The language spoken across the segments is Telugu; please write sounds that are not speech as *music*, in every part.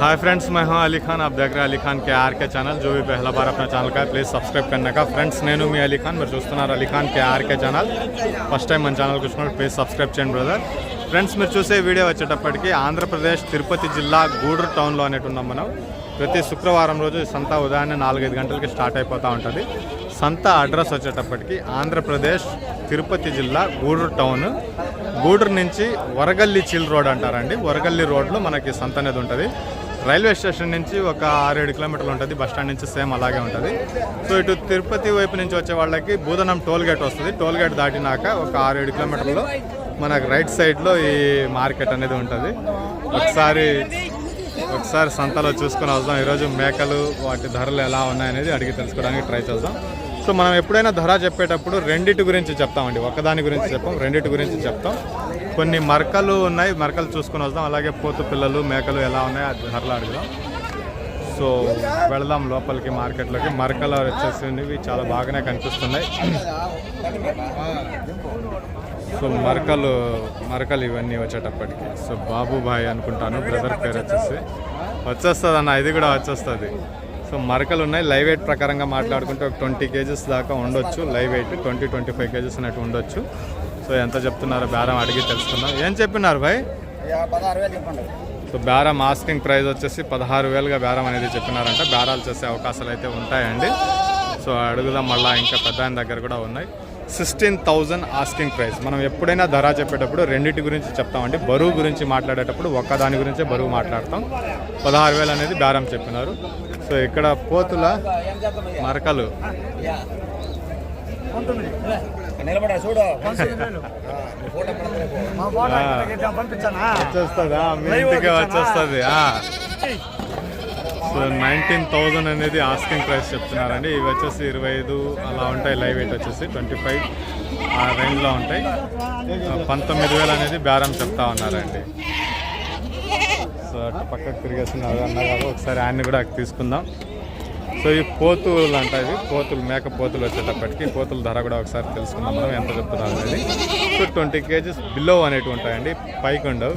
हाय फ्रेंड्स मैं हूं अली खान आप देख रहे हैं अली खान के आर के चैनल जो भी पहला बार अपना ఛానల్ का ప్లీజ్ సబ్స్క్రైబ్ करने का ఫ్రెండ్స్ నేను మీ అలీ ఖాన్ మీరు చూస్తున్నారు Ali Khan K R K channel first time మన ఛానల్కి వచ్చినప్పుడు ప్లీజ్ సబ్స్క్రైబ్ చేయండి బ్రదర్ ఫ్రెండ్స్ మీరు చూసే వీడియో వచ్చేటప్పటికి ఆంధ్రప్రదేశ్ తిరుపతి జిల్లా గూడూరు టౌన్లో అనేటు ఉన్నాం మనం ప్రతి శుక్రవారం రోజు ఈ సంత ఉదయాన్నే నాలుగైదు గంటలకి స్టార్ట్ అయిపోతూ ఉంటుంది సంత అడ్రస్ వచ్చేటప్పటికి ఆంధ్రప్రదేశ్ తిరుపతి జిల్లా గూడూరు టౌన్ గూడూరు నుంచి వరగల్లి చిల్ రోడ్ అంటారండి వరగల్లి రోడ్లో మనకి సంత అనేది ఉంటుంది రైల్వే స్టేషన్ నుంచి ఒక ఆరేడు కిలోమీటర్లు ఉంటుంది. బస్ స్టాండ్ నుంచి సేమ్ అలాగే ఉంటుంది. సో ఇటు తిరుపతి వైపు నుంచి వచ్చే వాళ్ళకి బూదనం టోల్ గేట్ వస్తుంది. టోల్ గేట్ దాటినాక ఒక ఆరేడు కిలోమీటర్లో మనకు రైట్ సైడ్లో ఈ మార్కెట్ అనేది ఉంటుంది. ఒకసారి ఒకసారి సంతలో చూసుకుని వద్దాం. ఈరోజు మేకలు వాటి ధరలు ఎలా ఉన్నాయనేది అడిగి తెలుసుకోవడానికి ట్రై చేద్దాం. సో మనం ఎప్పుడైనా ధర చెప్పేటప్పుడు రెండిటి గురించి చెప్తామండి. ఒకదాని గురించి చెప్పాం రెండిటి గురించి చెప్తాం. కొన్ని మరకలు ఉన్నాయి. మరకలు చూసుకొని వద్దాం. అలాగే పోతు పిల్లలు మేకలు ఎలా ఉన్నాయో అది ధరలు అడుగుదాం. సో వెళదాం లోపలికి మార్కెట్లోకి. మరకలు వచ్చేసినవి చాలా బాగానే కనిపిస్తున్నాయి. సో మరకలు మరకలు ఇవన్నీ వచ్చేటప్పటికి. సో బాబుబాయ్ అనుకుంటాను. బ్రదర్ పేరు వచ్చేసి. వచ్చేస్తుంది అన్న ఇది కూడా వచ్చేస్తుంది. సో మరకలు ఉన్నాయి. లైవ్ వెయిట్ ప్రకారంగా మాట్లాడుకుంటే ఒక ట్వంటీ కేజెస్ దాకా ఉండొచ్చు. Live weight twenty twenty five kgs అన్నట్టు ఉండొచ్చు. సో ఎంత చెప్తున్నారో బేరం అడిగి తెలుసుకుందాం. ఏం చెప్పినారు భాయ్? సో బేరం ఆస్కింగ్ ప్రైస్ వచ్చేసి పదహారు వేలుగా బేరం అనేది చెప్పినారంట. బేరాలు చేసే అవకాశాలు అయితే ఉంటాయండి. సో అడుగుదాం మళ్ళీ ఇంకా పెద్ద ఆయన దగ్గర కూడా ఉన్నాయి. సిక్స్టీన్ థౌజండ్ ఆస్కింగ్ ప్రైస్ మనం ఎప్పుడైనా ధర చెప్పేటప్పుడు రెండింటి గురించి చెప్తామండి. బరువు గురించి మాట్లాడేటప్పుడు ఒక్క దాని గురించే బరువు మాట్లాడతాం. పదహారు వేలు అనేది బేరం చెప్పినారు. సో ఇక్కడ పోతుల మరకలు. నిలబడా చూడు. ఆ. వచ్చేస్తుందా? మీ ఇంటికి వచ్చేస్తుంది. సో నైన్టీన్ థౌజండ్ అనేది ఆస్కింగ్ ప్రైస్ చెప్తున్నారండి. ఇవి వచ్చేసి ఇరవై ఐదు అలా ఉంటాయి. లైవ్ వెయిట్ వచ్చేసి ట్వంటీ ఫైవ్ ఆ రేంజ్లో ఉంటాయి. పంతొమ్మిది వేలు అనేది బేరం చెప్తా ఉన్నారండి. సో అటు పక్కకు తిరిగేస్తున్నారు అన్నారు ఒకసారి ఆయన్ని కూడా తీసుకుందాం. సో ఈ పోతులు అంట ఇవి. పోతులు మేక పోతులు వచ్చేటప్పటికి పోతుల ధర కూడా ఒకసారి తెలుసుకుందాం మనం ఎంత చెప్తున్నారు అనేది. సో ట్వంటీ కేజీస్ బిలో అనేటివి ఉంటాయండి పైకి ఉండవు.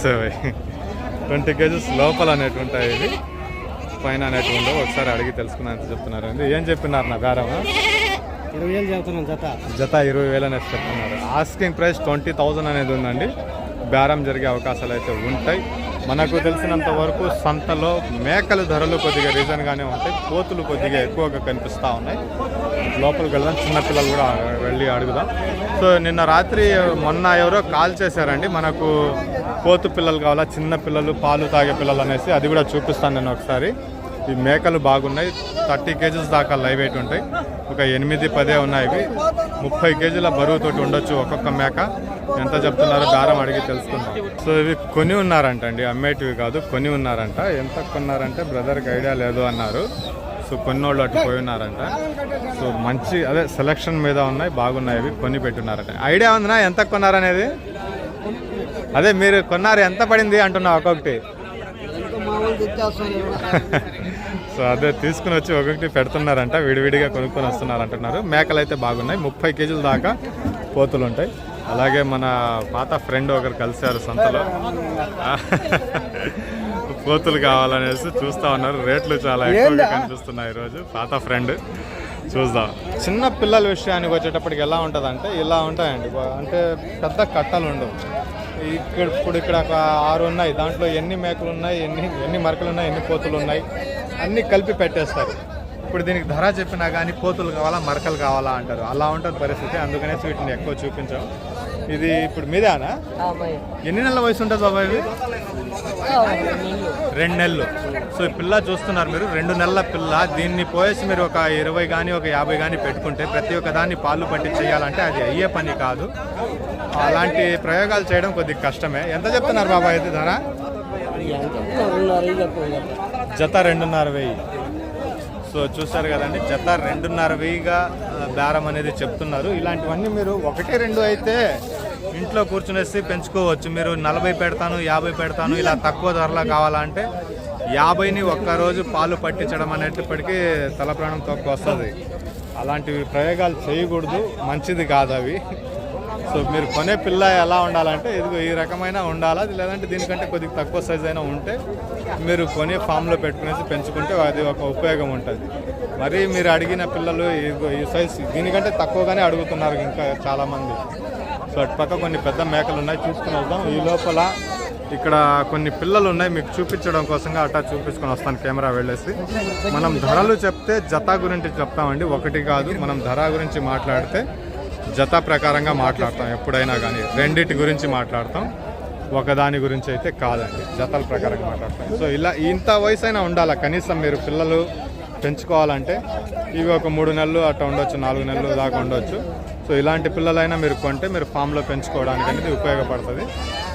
సో ట్వంటీ కేజీస్ లోపల అనేటివి ఉంటాయి ఇవి. పైన అనేటివి ఉండవు. ఒకసారి అడిగి తెలుసుకున్నా ఎంత చెప్తున్నారు అండి ఏం చెప్పినారు నా బేరమా ఇరవై వేలు చెబుతున్నాను జత. జత ఇరవై వేలు అనేది చెప్తున్నారు. ఆస్కింగ్ ప్రైస్ ట్వంటీ థౌజండ్ అనేది ఉందండి. బేరం జరిగే అవకాశాలు అయితే ఉంటాయి. మనకు తెలిసినంత వరకు సంతలో మేకల ధరలు కొద్దిగా రీజన్గానే ఉంటాయి. కోతులు కొద్దిగా ఎక్కువగా కనిపిస్తూ ఉన్నాయి. లోపలికి వెళ్దాం. చిన్నపిల్లలు కూడా వెళ్ళి అడుగుదాం. సో నిన్న రాత్రి మొన్న ఎవరో కాల్ చేశారండి. మనకు కోతు పిల్లలు కావాలా చిన్న పిల్లలు పాలు తాగే పిల్లలు అనేసి అది కూడా చూపిస్తాను నేను ఒకసారి. ఈ మేకలు బాగున్నాయి. థర్టీ కేజీస్ దాకా లైవ్ వెయిట్ ఉంటాయి. ఒక ఎనిమిది పదే ఉన్నాయి ఇవి. ముప్పై కేజీల బరువుతోటి ఉండొచ్చు ఒక్కొక్క మేక. ఎంత చెప్తున్నారో దారం అడిగి తెలుసుకుందాం. సో ఇవి కొని ఉన్నారంట అండి అమ్మేటివి కాదు కొని ఉన్నారంట. ఎంత కొన్నారంటే బ్రదర్కి ఐడియా లేదు అన్నారు. సో కొన్నోళ్ళు అటు పోయి ఉన్నారంట. సో మంచి అదే సెలక్షన్ మీద ఉన్నాయి బాగున్నాయి ఇవి. కొని పెట్టున్నారంట. ఐడియా ఉందినా? ఎంత కొన్నారనేది? అదే మీరు కొన్నారు ఎంత పడింది అంటున్నా ఒక్కొక్కటి. *laughs* సో అదే తీసుకుని వచ్చి ఒకటి పెడుతున్నారంట విడివిడిగా కొనుక్కొని వస్తున్నారు అంటున్నారు మేకలు అయితే బాగున్నాయి. ముప్పై కేజీల దాకా పోతులు ఉంటాయి. అలాగే మన పాత ఫ్రెండ్ ఒకరు కలిశారు సంతలో. పోతులు కావాలనేసి చూస్తా ఉన్నారు. రేట్లు చాలా ఎక్కువగా కనిపిస్తున్నాయి ఈరోజు. పాత ఫ్రెండ్. చూద్దాం. చిన్న పిల్లల విషయానికి వచ్చేటప్పటికి ఎలా ఉంటుందంటే ఇలా ఉంటాయండి. అంటే పెద్ద కట్టలు ఉండవు. ఇక్కడ ఇప్పుడు ఇక్కడ ఒక ఆరు ఉన్నాయి. దాంట్లో ఎన్ని మేకలు ఉన్నాయి ఎన్ని ఎన్ని మరకలు ఉన్నాయి ఎన్ని పోతులు ఉన్నాయి అన్నీ కలిపి పెట్టేస్తారు. ఇప్పుడు దీనికి ధర చెప్పినా కానీ పోతులు కావాలా మరకలు కావాలా అంటారు. అలా ఉంటుంది పరిస్థితి. అందుకనే వీటిని ఎక్కువ చూపించాం. ఇది ఇప్పుడు మీదేనా? ఎన్ని నెలల వయసు ఉంటుంది బాబా ఇది? రెండు నెలలు. సో ఈ పిల్ల చూస్తున్నారు మీరు. రెండు నెలల పిల్ల. దీన్ని పోయేసి మీరు ఒక ఇరవై కానీ ఒక యాభై కానీ పెట్టుకుంటే ప్రతి ఒక్క దాన్ని పాలు పట్టి చేయాలంటే అది అయ్యే పని కాదు. అలాంటి ప్రయోగాలు చేయడం కొద్దిగా కష్టమే. ఎంత చెప్తున్నారు బాబా అయితే ధర? జత రెండున్నర వెయ్యి. సో చూస్తారు కదండి జత రెండున్నర వెయ్యిగా దారం బేరం అనేది చెప్తున్నారు. ఇలాంటివన్నీ మీరు ఒకటి రెండు అయితే ఇంట్లో కూర్చునేసి పెంచుకోవచ్చు. మీరు నలభై పెడతాను యాభై పెడతాను ఇలా తక్కువ ధరలో కావాలంటే యాభైని ఒక్కరోజు పాలు పట్టించడం అనేటప్పటికీ తల ప్రాణం తక్కువ వస్తుంది. అలాంటివి ప్రయోగాలు చేయకూడదు. మంచిది కాదు అవి. సో మీరు కొనే పిల్ల ఎలా ఉండాలంటే ఇదిగో ఈ రకమైన ఉండాలా. లేదంటే దీనికంటే కొద్దిగా తక్కువ సైజ్ అయినా ఉంటే మీరు కొనే ఫామ్లో పెట్టుకునేసి పెంచుకుంటే అది ఒక ఉపయోగం ఉంటుంది. మరి మీరు అడిగిన పిల్లలు ఇదిగో ఈ సైజ్ దీనికంటే తక్కువగానే అడుగుతున్నారు ఇంకా చాలామంది. సో అటు పక్క కొన్ని పెద్ద మేకలు ఉన్నాయి చూసుకుని వద్దాం ఈ లోపల ఇక్కడ కొన్ని పిల్లలు ఉన్నాయి మీకు చూపించడం కోసంగా అటా చూపించుకొని వస్తాను కెమెరా వెళ్ళేసి. మనం ధరలు చెప్తే జత గురించి చెప్తామండి ఒకటి కాదు. మనం ధర గురించి మాట్లాడితే జత ప్రకారంగా మాట్లాడతాం ఎప్పుడైనా కానీ. రెండిటి గురించి మాట్లాడతాం ఒకదాని గురించి అయితే కాదండి జతల ప్రకారంగా మాట్లాడతాం. సో ఇలా ఇంత వయసు అయినా ఉండాలా? కనీసం మీరు పిల్లలు పెంచుకోవాలంటే ఇవి ఒక మూడు నెలలు అట్లా ఉండొచ్చు నాలుగు నెలలు దాకా ఉండొచ్చు. సో ఇలాంటి పిల్లలైనా మీరు కొంటే మీరు ఫామ్లో పెంచుకోవడానికి అనేది ఉపయోగపడుతుంది.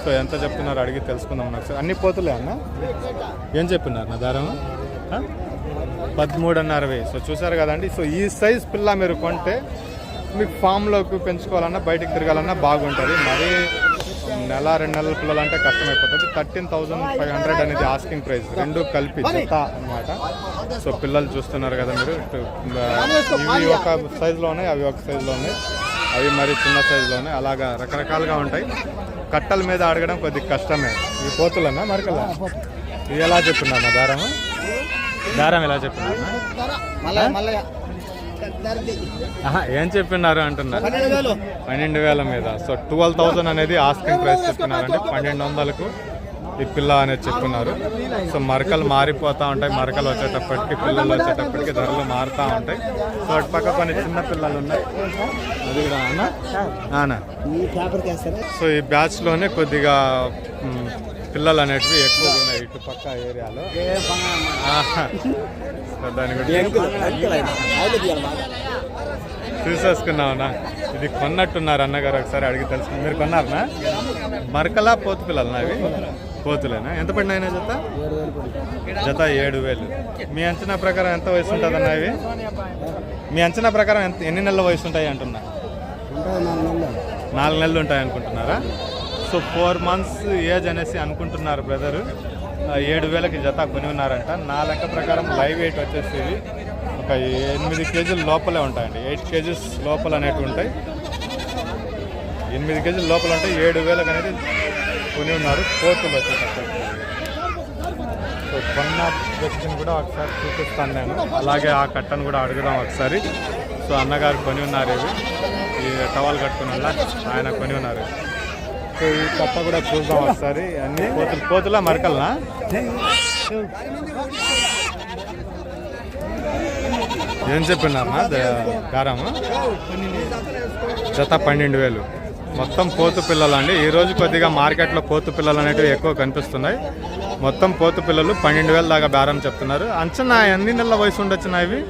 సో ఎంత చెప్తున్నారు అడిగి తెలుసుకుందాం ఒకసారి అన్ని పోతులే అన్న? ఏం చెప్పినారు నా దారం? పదమూడున్నర వెయ్యి సో చూసారు కదండి. సో ఈ సైజ్ పిల్ల మీరు కొంటే మీకు ఫామ్లోకి పెంచుకోవాలన్నా బయటికి తిరగాలన్నా బాగుంటుంది. మరీ నెల రెండు నెలల పిల్లలు అంటే కష్టమైపోతుంది. థర్టీన్ థౌజండ్ ఫైవ్ హండ్రెడ్ అనేది ఆస్కింగ్ ప్రైస్ రెండు కలిపి జత అన్నమాట. సో పిల్లలు చూస్తున్నారు కదా మీరు ఇవి ఒక సైజులో ఉన్నాయి అవి ఒక సైజులో ఉన్నాయి. అవి మరి చిన్న సైజులో ఉన్నాయి. అలాగా రకరకాలుగా ఉంటాయి. కట్టల మీద అడగడం కొద్దిగా కష్టమే. ఇవి పోతులన్నా మరకలా? ఇవి ఎలా చెప్తున్నా దారం దారం ఎలా చెప్తున్నా ఏం చెప్పినారు అంటున్నారు? పన్నెండు వేల. మీద. సో ట్వెల్వ్ థౌసండ్ అనేది ఆస్కింగ్ ప్రైస్ చెప్తున్నారండి పన్నెండు వందలకు ఈ పిల్ల అనేది చెప్తున్నారు సో మరకలు మారిపోతూ ఉంటాయి. మరకలు వచ్చేటప్పటికి పిల్లలు వచ్చేటప్పటికి ధరలు మారుతూ ఉంటాయి. సో అటు పక్క కొన్ని చిన్న పిల్లలు ఉన్నాయి. అది కూడా అన్న? సో ఈ బ్యాచ్లోనే కొద్దిగా పిల్లలు అనేటివి ఎక్కువగా ఉన్నాయి ఇటు పక్క ఏరియాలో. దాని గురించి చూసేసుకున్నావునా? ఇది కొన్నట్టున్నారు అన్నగారు ఒకసారి అడిగి తెలుసుకుని. మీరు కొన్నారనా? మరకలా పోతు పిల్లలు అవి? పోతులేనా? ఎంత పడినాయినా జత? జత ఏడు వేలు. మీ అంచనా ప్రకారం ఎంత వయసు ఉంటుంది అన్న ఇవి? మీ అంచనా ప్రకారం ఎంత ఎన్ని నెలల వయసు ఉంటాయి అంటున్నా? నాలుగు నెలలు ఉంటాయి అనుకుంటున్నారా? సో ఫోర్ మంత్స్ ఏజ్ అనేసి అనుకుంటున్నారు బ్రదరు. ఏడు వేలకి జత కొని ఉన్నారంట. నా లెక్క ప్రకారం లైవ్ వెయిట్ వచ్చేసి ఒక ఎనిమిది కేజీల లోపలే ఉంటాయండి. ఎయిట్ కేజీస్ లోపల అనేవి ఉంటాయి. ఎనిమిది కేజీల లోపల ఉంటాయి ఏడు వేలకు అనేది కొని ఉన్నారు. కోతులు వచ్చేసరికి సో కొన్న వ్యక్తిని కూడా ఒకసారి చూపిస్తాను నేను. అలాగే ఆ కట్టను కూడా అడుగుదాం ఒకసారి. సో అన్నగారు కొని ఉన్నారు ఇవి. ఈ టవల్ కట్టుకున్న ఆయన కొని ఉన్నారు. సో ఈ కట్ట కూడా చూద్దాం ఒకసారి. అన్ని కోతులు కోతుల మరకలనా? ఏం చెప్పినారన్నా కారము? జత పన్నెండు వేలు. మొత్తం పోతు పిల్లలు అండి ఈరోజు కొద్దిగా మార్కెట్లో పోతు పిల్లలు అనేటివి ఎక్కువ కనిపిస్తున్నాయి. మొత్తం పోతు పిల్లలు పన్నెండు వేల దాకా బేరం చెప్తున్నారు. అంచనా ఎన్ని నెలల వయసు ఉండొచ్చునా ఇవి?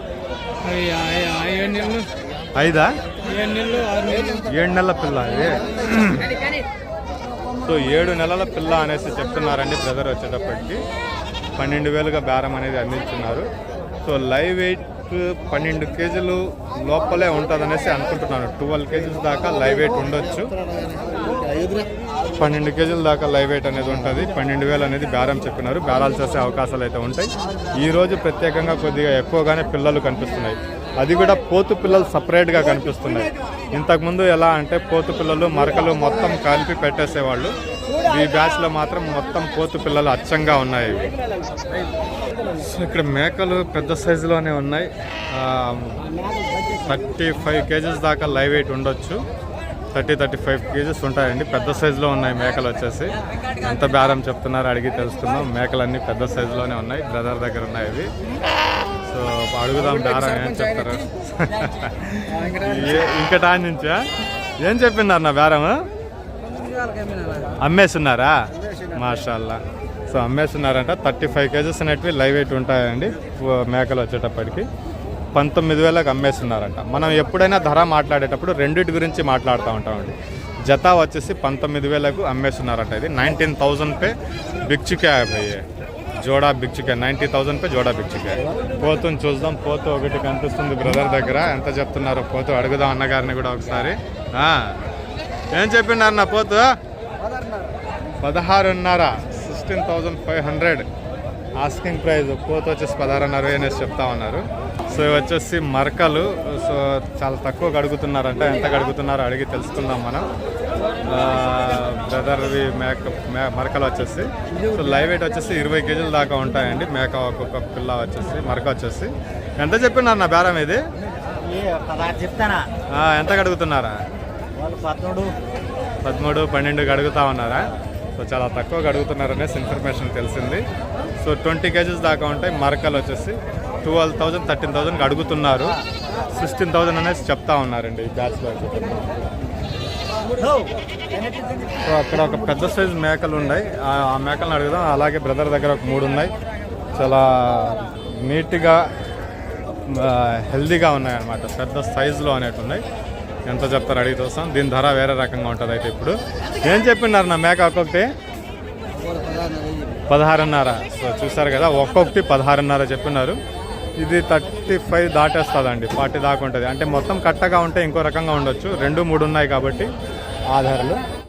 ఐదా? ఏడు నెలల పిల్ల సో ఏడు నెలల పిల్ల అనేసి చెప్తున్నారండి బ్రదర్ వచ్చేటప్పటికి. పన్నెండు వేలుగా బేరం అనేది అందించున్నారు. సో లైవ్ వెయిట్ పన్నెండు కేజీలు లోపలే ఉంటుందనేసి అనుకుంటున్నాను. ట్వెల్వ్ కేజీస్ దాకా లైవ్ వెయిట్ ఉండొచ్చు. పన్నెండు కేజీల దాకా లైవ్ వెయిట్ అనేది ఉంటుంది. పన్నెండు వేలు అనేది బేరం చెప్పినారు. బేరాలు చేసే అవకాశాలు అయితే ఉంటాయి. ఈ రోజు ప్రత్యేకంగా కొద్దిగా ఎక్కువగానే పిల్లలు కనిపిస్తున్నాయి. అది కూడా పోతు పిల్లలు సపరేట్గా కనిపిస్తున్నాయి. ఇంతకుముందు ఎలా అంటే పోతు పిల్లలు మరకలు మొత్తం కలిపి పెట్టేసేవాళ్ళు. ఈ బ్యాచ్లో మాత్రం మొత్తం పోతు పిల్లలు అచ్చంగా ఉన్నాయి. సో ఇక్కడ మేకలు పెద్ద సైజులోనే ఉన్నాయి. థర్టీ ఫైవ్ కేజెస్ దాకా లైవ్ వెయిట్ ఉండొచ్చు. థర్టీ థర్టీ ఫైవ్ కేజెస్ ఉంటాయండి. పెద్ద సైజులో ఉన్నాయి మేకలు వచ్చేసి. ఎంత బేరం చెప్తున్నారో అడిగి తెలుసుకుందాం మేకలన్నీ పెద్ద సైజులోనే ఉన్నాయి. బ్రదర్ దగ్గర ఉన్నాయి ఇవి సో అడుగుదాం బేరం ఏం చెప్తారు. ఏ- ఇంకటా నుంచా? ఏం చెప్పినారు నా బేరం అమ్మేస్తున్నారా? మాషాల్లా. సో అమ్మేస్తున్నారంట. థర్టీ ఫైవ్ కేజెస్ అనేటివి లైవ్ వెయిట్ ఉంటాయండి. మేకలు వచ్చేటప్పటికి. పంతొమ్మిది వేలకు అమ్మేస్తున్నారంట. మనం ఎప్పుడైనా ధర మాట్లాడేటప్పుడు రెండింటి గురించి మాట్లాడుతూ ఉంటామండి. జత వచ్చేసి పంతొమ్మిది వేలకు అమ్మేస్తున్నారంట ఇది. నైన్టీన్ థౌజండ్ పే బిక్చికే భయ్యే జోడా బిక్చికే నైంటీ థౌజండ్ పే జోడా బిక్చికే పోతుని చూద్దాం. పోతు ఒకటి కనిపిస్తుంది బ్రదర్ దగ్గర. ఎంత చెప్తున్నారో పోతు? అడుగుదాం అన్నగారిని కూడా ఒకసారి. ఏం చెప్పిండారు నా పోతు? పదహారున్నర sixteen thousand five hundred. Asking price. పోతు వచ్చేసి పదహారున్నర అనేసి చెప్తా ఉన్నారు. సో ఇవి వచ్చేసి మరకలు. సో చాలా తక్కువ గడుగుతున్నారంట ఎంత గడుగుతున్నారో అడిగి తెలుసుకుందాం మనం. బ్రదర్వి మేక మే మరకలు వచ్చేసి. సో లైవ్ వెయిట్ వచ్చేసి ఇరవై కేజీల దాకా ఉంటాయండి. మేక ఒక్కొక్క పిల్ల వచ్చేసి మరక వచ్చేసి. ఎంత చెప్పినారు నా బేరం ఇది? ఎంత గడుగుతున్నారా వాళ్ళు పదమూడు. పదమూడు పన్నెండు అడుగుతా ఉన్నారా? సో చాలా తక్కువ అడుగుతున్నారనేసి ఇన్ఫర్మేషన్ తెలిసింది. సో ట్వంటీ కేజీస్ దాకా ఉంటాయి. మరకలు వచ్చేసి ట్వెల్వ్ థౌజండ్ థర్టీన్ థౌజండ్కి అడుగుతున్నారు. సిక్స్టీన్ థౌజండ్ అనేసి చెప్తా ఉన్నారండి ఈ బ్యాచ్లో సో అక్కడ ఒక పెద్ద సైజు మేకలు ఉన్నాయి. ఆ మేకలను అడుగుదాం. అలాగే బ్రదర్ దగ్గర ఒక మూడు ఉన్నాయి. చాలా నీట్గా హెల్దీగా ఉన్నాయి అన్నమాట పెద్ద సైజులో అనేటు ఉన్నాయి. ఎంత చెప్తారు అడిగి చూస్తాం. దీని ధర వేరే రకంగా ఉంటుంది అయితే ఇప్పుడు. ఏం చెప్పినారు నా మేక ఒక్కొక్కటి? పదహారున్నర. సో చూసారు కదా ఒక్కొక్కటి పదహారున్నర చెప్పినారు. ఇది థర్టీ ఫైవ్ దాటేస్తుందండి. ఫార్టీ దాకా ఉంటుంది. అంటే మొత్తం కట్టగా ఉంటే ఇంకో రకంగా ఉండొచ్చు. రెండు మూడు ఉన్నాయి కాబట్టి ఆధారాలు